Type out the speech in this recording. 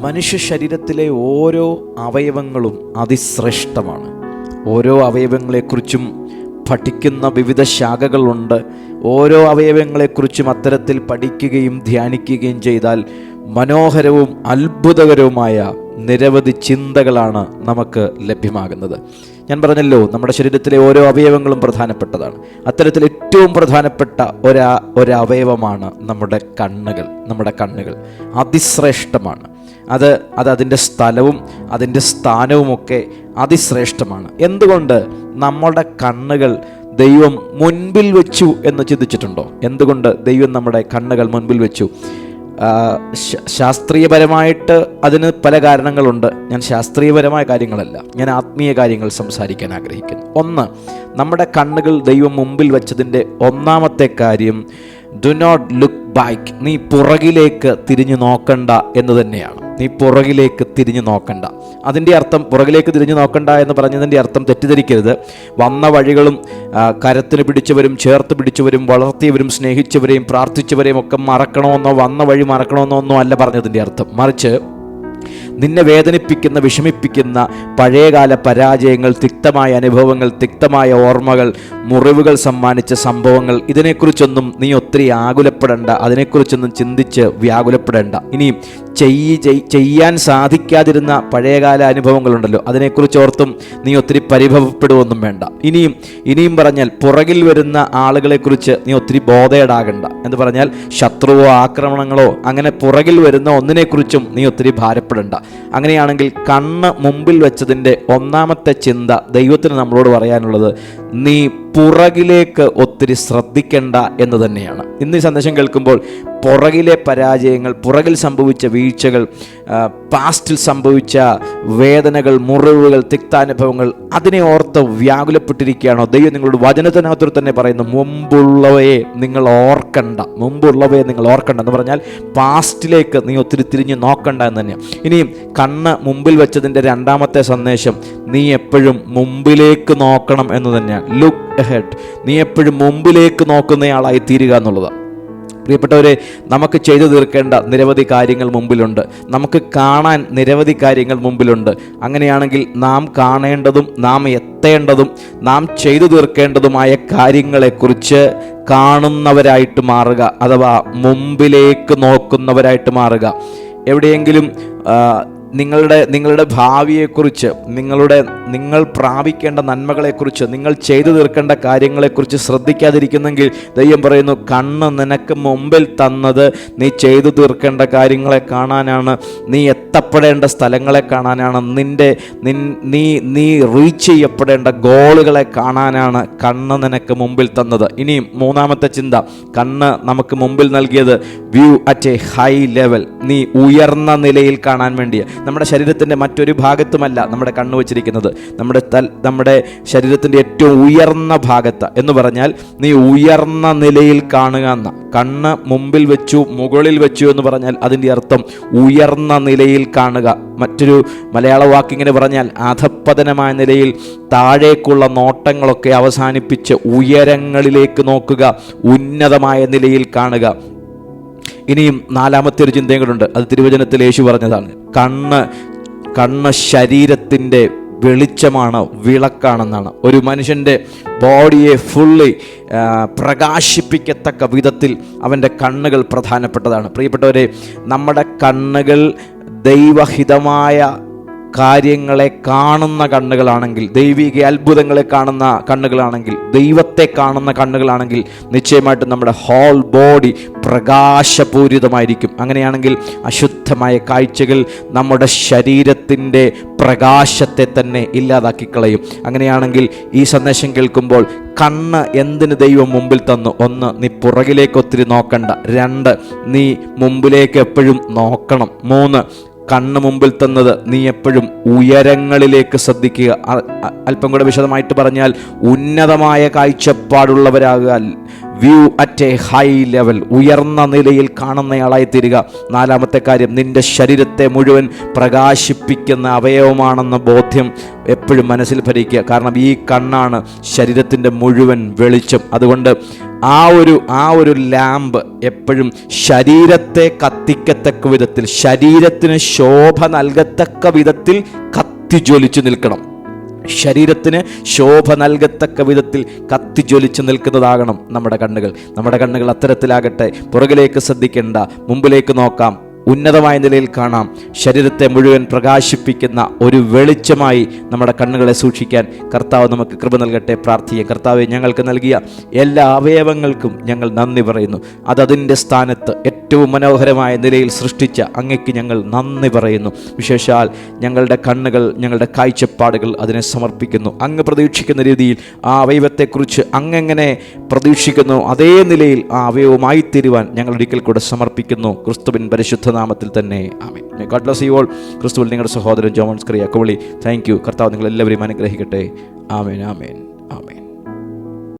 മനുഷ്യ ശരീരത്തിലെ ഓരോ അവയവങ്ങളും അതിശ്രേഷ്ഠമാണ്. ഓരോ അവയവങ്ങളെക്കുറിച്ചും പഠിക്കുന്ന വിവിധ ശാഖകളുണ്ട്. ഓരോ അവയവങ്ങളെക്കുറിച്ചും അത്തരത്തിൽ പഠിക്കുകയും ധ്യാനിക്കുകയും ചെയ്താൽ മനോഹരവും അത്ഭുതകരവുമായ നിരവധി ചിന്തകളാണ് നമുക്ക് ലഭ്യമാകുന്നത്. ഞാൻ പറഞ്ഞല്ലോ നമ്മുടെ ശരീരത്തിലെ ഓരോ അവയവങ്ങളും പ്രധാനപ്പെട്ടതാണ്. അത്തരത്തിൽ ഏറ്റവും പ്രധാനപ്പെട്ട ഒരാ ഒരവയവമാണ് നമ്മുടെ കണ്ണുകൾ നമ്മുടെ കണ്ണുകൾ. അതിശ്രേഷ്ഠമാണ്. അത് അത് അതിന്റെ സ്ഥലവും അതിന്റെ സ്ഥാനവുമൊക്കെ അതിശ്രേഷ്ഠമാണ്. എന്തുകൊണ്ട് നമ്മളുടെ കണ്ണുകൾ ദൈവം മുൻപിൽ വെച്ചു എന്ന് ചിന്തിച്ചിട്ടുണ്ടോ? എന്തുകൊണ്ട് ദൈവം നമ്മുടെ കണ്ണുകൾ മുൻപിൽ വെച്ചു? ശാസ്ത്രീയപരമായിട്ട് അതിന് പല കാരണങ്ങളുണ്ട്. ഞാൻ ശാസ്ത്രീയപരമായ കാര്യങ്ങളല്ല ഞാൻ ആത്മീയ കാര്യങ്ങൾ സംസാരിക്കാൻ ആഗ്രഹിക്കുന്നു. ഒന്ന് നമ്മുടെ കണ്ണുകൾ ദൈവം മുമ്പിൽ വെച്ചതിന്റെ ഒന്നാമത്തെ കാര്യം ഡു നോട്ട് ലുക്ക് ബാക്ക് നീ പുറകിലേക്ക് തിരിഞ്ഞു നോക്കണ്ട എന്ന് തന്നെയാണ്. നീ പുറകിലേക്ക് തിരിഞ്ഞു നോക്കണ്ട. അതിന്റെ അർത്ഥം പുറകിലേക്ക് തിരിഞ്ഞു നോക്കണ്ട എന്ന് പറഞ്ഞതിന്റെ അർത്ഥം തെറ്റിദ്ധരിക്കരുത്. വന്ന വഴികളും കരത്തിന് പിടിച്ചവരും ചേർത്ത് പിടിച്ചവരും വളർത്തിയവരും സ്നേഹിച്ചവരെയും പ്രാർത്ഥിച്ചവരെയും ഒക്കെ മറക്കണമെന്നോ വന്ന വഴി മറക്കണമെന്നോ ഒന്നും അല്ല പറഞ്ഞതിന്റെ അർത്ഥം. മറിച്ച് നിന്നെ വേദനിപ്പിക്കുന്ന വിഷമിപ്പിക്കുന്ന പഴയകാല പരാജയങ്ങൾ തിക്തമായ അനുഭവങ്ങൾ തിക്തമായ ഓർമ്മകൾ മുറിവുകൾ സമ്മാനിച്ച സംഭവങ്ങൾ ഇതിനെക്കുറിച്ചൊന്നും നീ ഒത്തിരി ആകുലപ്പെടേണ്ട. അതിനെക്കുറിച്ചൊന്നും ചിന്തിച്ച് വ്യാകുലപ്പെടേണ്ട. ഇനിയും ചെയ്യ ചെയ്യാൻ സാധിക്കാതിരുന്ന പഴയകാല അനുഭവങ്ങളുണ്ടല്ലോ. അതിനെക്കുറിച്ച് ഓർത്തും നീ ഒത്തിരി പരിഭവപ്പെടുവൊന്നും വേണ്ട. ഇനിയും ഇനിയും പറഞ്ഞാൽ പുറകിൽ വരുന്ന ആളുകളെക്കുറിച്ച് നീ ഒത്തിരി ബോധേടാകണ്ട. എന്ന് പറഞ്ഞാൽ ശത്രുവോ ആക്രമണങ്ങളോ അങ്ങനെ പുറകിൽ വരുന്ന ഒന്നിനെക്കുറിച്ചും നീ ഒത്തിരി ഭാരപ്പെടണ്ട. അങ്ങനെയാണെങ്കിൽ കണ്ണ് മുമ്പിൽ വെച്ചതിന്റെ ഒന്നാമത്തെ ചിന്ത ദൈവത്തിന് നമ്മളോട് പറയാനുള്ളത് നീ പുറകിലേക്ക് ഒത്തിരി ശ്രദ്ധിക്കേണ്ട എന്ന് തന്നെയാണ്. ഇന്ന് ഈ സന്ദേശം കേൾക്കുമ്പോൾ പുറകിലെ പരാജയങ്ങൾ പുറകിൽ സംഭവിച്ച വീഴ്ചകൾ പാസ്റ്റിൽ സംഭവിച്ച വേദനകൾ മുറിവുകൾ തിക്താനുഭവങ്ങൾ അതിനെ ഓർത്ത് വ്യാകുലപ്പെട്ടിരിക്കുകയാണോ? ദൈവം നിങ്ങളോട് വചനത്തിനകത്തു തന്നെ പറയുന്നു മുമ്പുള്ളവയെ നിങ്ങൾ ഓർക്കണ്ട മുമ്പുള്ളവയെ നിങ്ങൾ ഓർക്കണ്ട എന്ന് പറഞ്ഞാൽ പാസ്റ്റിലേക്ക് നീ ഒത്തിരി തിരിഞ്ഞ് നോക്കണ്ട എന്ന് തന്നെയാണ്. ഇനിയും കണ്ണ് മുമ്പിൽ വെച്ചതിന്റെ രണ്ടാമത്തെ സന്ദേശം നീ എപ്പോഴും മുമ്പിലേക്ക് നോക്കണം എന്ന് തന്നെയാണ്. ലുക്ക് എഹെഡ് നീ എപ്പോഴും മുമ്പിലേക്ക് നോക്കുന്നയാളായി തീരുക എന്നുള്ളതാണ് പ്രിയപ്പെട്ടവരെ നമുക്ക് ചെയ്തു തീർക്കേണ്ട നിരവധി കാര്യങ്ങൾ മുമ്പിലുണ്ട്. നമുക്ക് കാണാൻ നിരവധി കാര്യങ്ങൾ മുമ്പിലുണ്ട്. അങ്ങനെയാണെങ്കിൽ നാം കാണേണ്ടതും നാം എത്തേണ്ടതും നാം ചെയ്തു തീർക്കേണ്ടതുമായ കാര്യങ്ങളെക്കുറിച്ച് കാണുന്നവരായിട്ട് മാറുക അഥവാ മുമ്പിലേക്ക് നോക്കുന്നവരായിട്ട് മാറുക. എവിടെയെങ്കിലും നിങ്ങളുടെ നിങ്ങളുടെ ഭാവിയെക്കുറിച്ച് നിങ്ങളുടെ നിങ്ങൾ പ്രാപിക്കേണ്ട നന്മകളെക്കുറിച്ച് നിങ്ങൾ ചെയ്തു തീർക്കേണ്ട കാര്യങ്ങളെക്കുറിച്ച് ശ്രദ്ധിക്കാതിരിക്കുന്നെങ്കിൽ ദൈവം പറയുന്നു കണ്ണ് നിനക്ക് മുമ്പിൽ തന്നത് നീ ചെയ്തു തീർക്കേണ്ട കാര്യങ്ങളെ കാണാനാണ്. നീ എത്തപ്പെടേണ്ട സ്ഥലങ്ങളെ കാണാനാണ്. നിന്റെ നിൻ നീ നീ റീച്ച് ചെയ്യപ്പെടേണ്ട ഗോളുകളെ കാണാനാണ് കണ്ണ് നിനക്ക് മുമ്പിൽ തന്നത്. ഇനിയും മൂന്നാമത്തെ ചിന്ത കണ്ണ് നമുക്ക് മുമ്പിൽ നൽകിയത് view at a high level നീ ഉയർന്ന നിലയിൽ കാണാൻ വേണ്ടി നമ്മുടെ ശരീരത്തിന്റെ മറ്റൊരു ഭാഗത്തുമല്ല നമ്മുടെ കണ്ണ് വച്ചിരിക്കുന്നത്. നമ്മുടെ തൽ നമ്മുടെ ശരീരത്തിന്റെ ഏറ്റവും ഉയർന്ന ഭാഗത്ത്. എന്ന് പറഞ്ഞാൽ നീ ഉയർന്ന നിലയിൽ കാണുക എന്ന. കണ്ണ് മുമ്പിൽ വെച്ചു മുകളിൽ വെച്ചു എന്ന് പറഞ്ഞാൽ അതിന്റെ അർത്ഥം ഉയർന്ന നിലയിൽ കാണുക. മറ്റൊരു മലയാള വാക്കിങ്ങനെ പറഞ്ഞാൽ അധപ്പതനമായ നിലയിൽ താഴേക്കുള്ള നോട്ടങ്ങളൊക്കെ അവസാനിപ്പിച്ച് ഉയരങ്ങളിലേക്ക് നോക്കുക ഉന്നതമായ നിലയിൽ കാണുക. ഇനിയും നാലാമത്തെ ഒരു ചിന്തയും അത് തിരുവചനത്തിൽ യേശു പറഞ്ഞതാണ്. കണ്ണ് കണ്ണ് ശരീരത്തിന്റെ വെളിച്ചമാണ് വിളക്കാണെന്നാണ്. ഒരു മനുഷ്യന്റെ ബോഡിയെ ഫുള്ളി പ്രകാശിപ്പിക്കത്തക്ക വിധത്തിൽ അവന്റെ കണ്ണുകൾ പ്രധാനപ്പെട്ടതാണ്. പ്രിയപ്പെട്ടവരെ നമ്മുടെ കണ്ണുകൾ ദൈവഹിതമായ കാര്യങ്ങളെ കാണുന്ന കണ്ണുകളാണെങ്കിൽ ദൈവിക അത്ഭുതങ്ങളെ കാണുന്ന കണ്ണുകളാണെങ്കിൽ ദൈവത്തെ കാണുന്ന കണ്ണുകളാണെങ്കിൽ നിശ്ചയമായിട്ടും നമ്മുടെ ഹോൾ ബോഡി പ്രകാശപൂരിതമായിരിക്കും. അങ്ങനെയാണെങ്കിൽ അശുദ്ധമായ കാഴ്ചകൾ നമ്മുടെ ശരീരത്തിന്റെ പ്രകാശത്തെ തന്നെ ഇല്ലാതാക്കി കളയും അങ്ങനെയാണെങ്കിൽ ഈ സന്ദേശം കേൾക്കുമ്പോൾ കണ്ണ് എന്തിന് ദൈവം മുമ്പിൽ തന്നു? ഒന്ന് നീ പുറകിലേക്ക് ഒത്തിരി നോക്കണ്ട. രണ്ട് നീ മുമ്പിലേക്ക് എപ്പോഴും നോക്കണം. മൂന്ന് കണ്ണ് മുമ്പിൽ തന്നത് നീ എപ്പോഴും ഉയരങ്ങളിലേക്ക് ശ്രദ്ധിക്കുക. അല്പം കൂടെ വിശദമായിട്ട് പറഞ്ഞാൽ ഉന്നതമായ കാഴ്ചപ്പാടുള്ളവരാകുക view at a high level ഉയർന്ന നിലയിൽ കാണുന്നയാളായി തീരുക. നാലാമത്തെ കാര്യം നിന്റെ ശരീരത്തെ മുഴുവൻ പ്രകാശിപ്പിക്കുന്ന അവയവമാണെന്ന ബോധ്യം എപ്പോഴും മനസ്സിൽ ഭരിക്കുക. കാരണം ഈ കണ്ണാണ് ശരീരത്തിന്റെ മുഴുവൻ വെളിച്ചം. അതുകൊണ്ട് ആ ഒരു ആ ഒരു ലാമ്പ് എപ്പോഴും ശരീരത്തെ കത്തിക്കത്തക്ക വിധത്തിൽ ശരീരത്തിന് ശോഭ നൽകത്തക്ക വിധത്തിൽ കത്തിജ്വലിച്ചു നിൽക്കണം. ശരീരത്തിന് ശോഭ നൽകത്തക്ക വിധത്തിൽ കത്തിജ്വലിച്ച് നിൽക്കുന്നതാകണം നമ്മുടെ കണ്ണുകൾ. നമ്മുടെ കണ്ണുകൾ അത്തരത്തിലാകട്ടെ. പുറകിലേക്ക് ശ്രദ്ധിക്കേണ്ട. മുമ്പിലേക്ക് നോക്കാം. ഉന്നതമായ നിലയിൽ കാണാം. ശരീരത്തെ മുഴുവൻ പ്രകാശിപ്പിക്കുന്ന ഒരു വെളിച്ചമായി നമ്മുടെ കണ്ണുകളെ സൂക്ഷിക്കാൻ കർത്താവ് നമുക്ക് കൃപ നൽകട്ടെ പ്രാർത്ഥിക്കുക കർത്താവ് ഞങ്ങൾക്ക് നൽകിയ എല്ലാ അവയവങ്ങൾക്കും ഞങ്ങൾ നന്ദി പറയുന്നു. അതതിന്റെ സ്ഥാനത്ത് ഏറ്റവും മനോഹരമായ നിലയിൽ സൃഷ്ടിച്ച അങ്ങയ്ക്ക് ഞങ്ങൾ നന്ദി പറയുന്നു. വിശേഷാൽ ഞങ്ങളുടെ കണ്ണുകൾ ഞങ്ങളുടെ കാഴ്ചപ്പാടുകൾ അതിനെ സമർപ്പിക്കുന്നു. അങ്ങ് പ്രതീക്ഷിക്കുന്ന രീതിയിൽ ആ അവയവത്തെക്കുറിച്ച് അങ്ങെങ്ങനെ പ്രതീക്ഷിക്കുന്നു അതേ നിലയിൽ ആ അവയവമായി തീരുവാൻ ഞങ്ങൾ ഒരിക്കൽ കൂടെ സമർപ്പിക്കുന്നു. ക്രിസ്തുവിൻ പരിശുദ്ധ നാമത്തിൽ തന്നെ. ആമേൻ. ഗോഡ് ബ്ലസ് യു ഓൾ ക്രിസ്തുവിൽ നിങ്ങളുടെ സഹോദരൻ ജോമൺസ് ക്രിയ കോളി താങ്ക് യു കർത്താവ് നിങ്ങൾ എല്ലാവരെയും അനുഗ്രഹിക്കട്ടെ. ആമേൻ ആമേൻ.